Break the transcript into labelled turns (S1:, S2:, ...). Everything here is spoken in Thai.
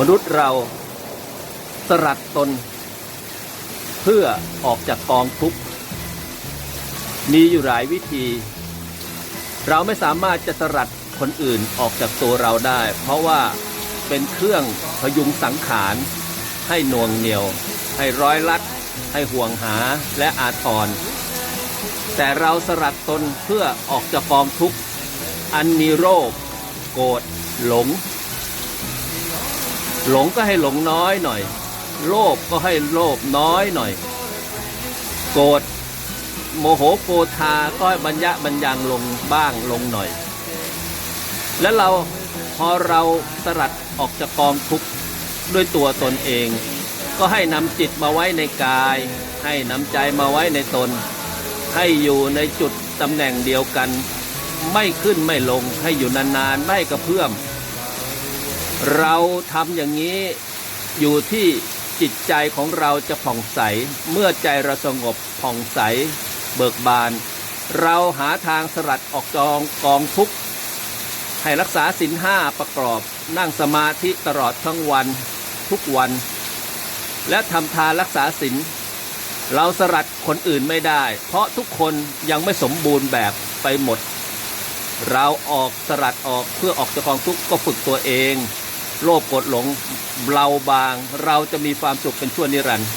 S1: มนุษย์เราสลัดตน เพื่อออกจากกองทุกข์ มีอยู่หลายวิธี เราไม่สามารถจะสลัดคนอื่นออกจากตัวเราได้ เพราะว่าเป็นเครื่องพยุงสังขารให้หน่วงเหนียว ให้ร้อยลัด ให้ห่วงหาและอาทร แต่เราสลัดตนเพื่อออกจากกองทุกข์ อันมีโรค โกรธหลง หลงก็ให้หลงน้อยหน่อย โลภก็ให้โลภน้อยหน่อย โกรธโมโหโกธาก็ให้บรรยะบรรยังลงบ้างลงหน่อย และเราพอเราสลัดออกจากกองทุกข์ด้วยตัวตนเอง ก็ให้นำจิตมาไว้ในกาย ให้นำใจมาไว้ในตน ให้อยู่ในจุดตำแหน่งเดียวกัน ไม่ขึ้นไม่ลงให้อยู่นานๆไม่กระเพื่อม เราทำอย่างนี้อยู่ที่จิตใจของเราจะผ่องใส เมื่อใจเราสงบผ่องใส เบิกบาน เราหาทางสลัดออกจองกองทุกข์ให้รักษาศีลห้าประกอบ นั่งสมาธิตลอดทั้งวันทุกวัน และทำทานรักษาศีลเราสลัดคนอื่นไม่ได้ เพราะทุกคนยังไม่สมบูรณ์แบบไปหมด เราออกสลัดออกเพื่อออกจากกองทุกข์ก็ฝึกตัวเอง โลภโกรธหลงเบาบาง เราจะมีความสุขเป็นชั่วนิรันดร์